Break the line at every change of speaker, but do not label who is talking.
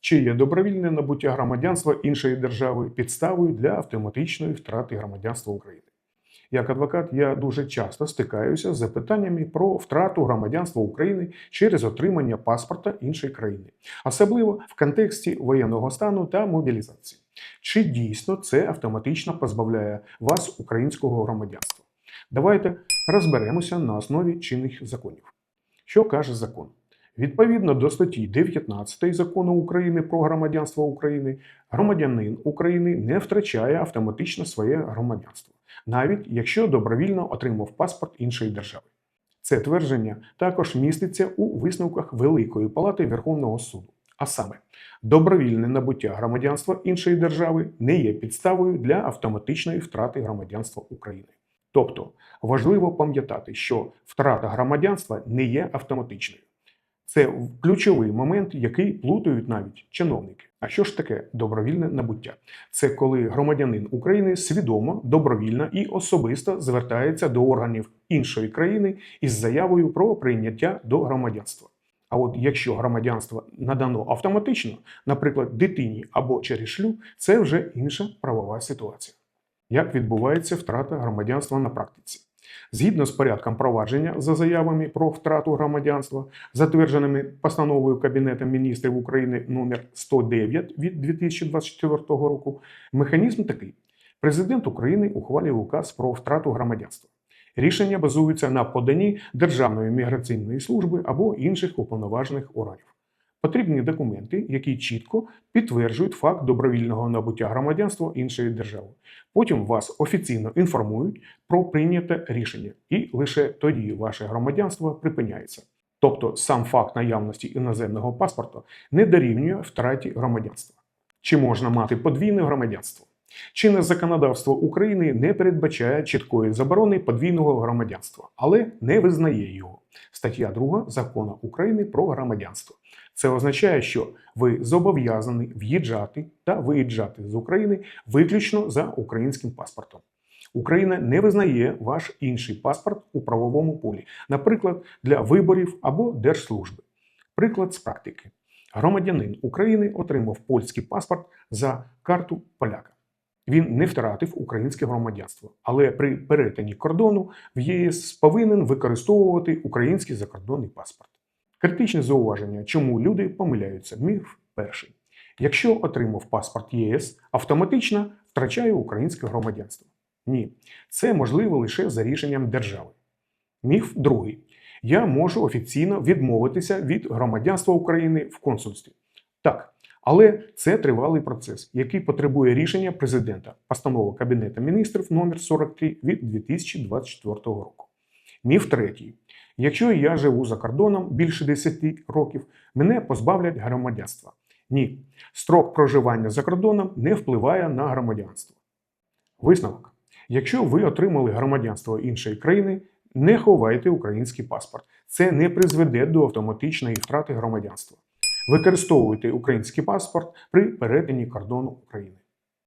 Чи є добровільне набуття громадянства іншої держави підставою для автоматичної втрати громадянства України? Як адвокат, я дуже часто стикаюся з запитаннями про втрату громадянства України через отримання паспорта іншої країни, особливо в контексті воєнного стану та мобілізації. Чи дійсно це автоматично позбавляє вас українського громадянства? Давайте розберемося на основі чинних законів. Що каже закон? Відповідно до статті 19 закону України про громадянство України, громадянин України не втрачає автоматично своє громадянство, навіть якщо добровільно отримав паспорт іншої держави. Це твердження також міститься у висновках Великої палати Верховного суду. А саме, добровільне набуття громадянства іншої держави не є підставою для автоматичної втрати громадянства України. Тобто важливо пам'ятати, що втрата громадянства не є автоматичною. Це ключовий момент, який плутають навіть чиновники. А що ж таке добровільне набуття? Це коли громадянин України свідомо, добровільно і особисто звертається до органів іншої країни із заявою про прийняття до громадянства. А от якщо громадянство надано автоматично, наприклад, дитині або через шлюб, це вже інша правова ситуація. Як відбувається втрата громадянства на практиці? Згідно з порядком провадження за заявами про втрату громадянства, затвердженими постановою Кабінетом міністрів України номер 109 від 2024 року, механізм такий: Президент України ухвалює указ про втрату громадянства. Рішення базується на поданні Державної міграційної служби або інших уповноважених органів. Потрібні документи, які чітко підтверджують факт добровільного набуття громадянства іншої держави. Потім вас офіційно інформують про прийняте рішення, і лише тоді ваше громадянство припиняється. Тобто сам факт наявності іноземного паспорта не дорівнює втраті громадянства. Чи можна мати подвійне громадянство? Чинне законодавство України не передбачає чіткої заборони подвійного громадянства, але не визнає його. Стаття 2 закону України про громадянство. Це означає, що ви зобов'язані в'їжджати та виїжджати з України виключно за українським паспортом. Україна не визнає ваш інший паспорт у правовому полі, наприклад, для виборів або держслужби. Приклад з практики: громадянин України отримав польський паспорт за карту поляка. Він не втратив українське громадянство, але при перетині кордону в ЄС повинен використовувати український закордонний паспорт. Критичне зауваження, чому люди помиляються. Міф перший. Якщо отримав паспорт ЄС, автоматично втрачає українське громадянство. Ні, це можливо лише за рішенням держави. Міф другий. Я можу офіційно відмовитися від громадянства України в консульстві. Так, але це тривалий процес, який потребує рішення президента, постанова Кабінету міністрів номер 43 від 2024 року. Міф третій. Якщо я живу за кордоном більше 10 років, мене позбавлять громадянства. Ні, строк проживання за кордоном не впливає на громадянство. Висновок: якщо ви отримали громадянство іншої країни, не ховайте український паспорт. Це не призведе до автоматичної втрати громадянства. Використовуйте український паспорт при перетині кордону України.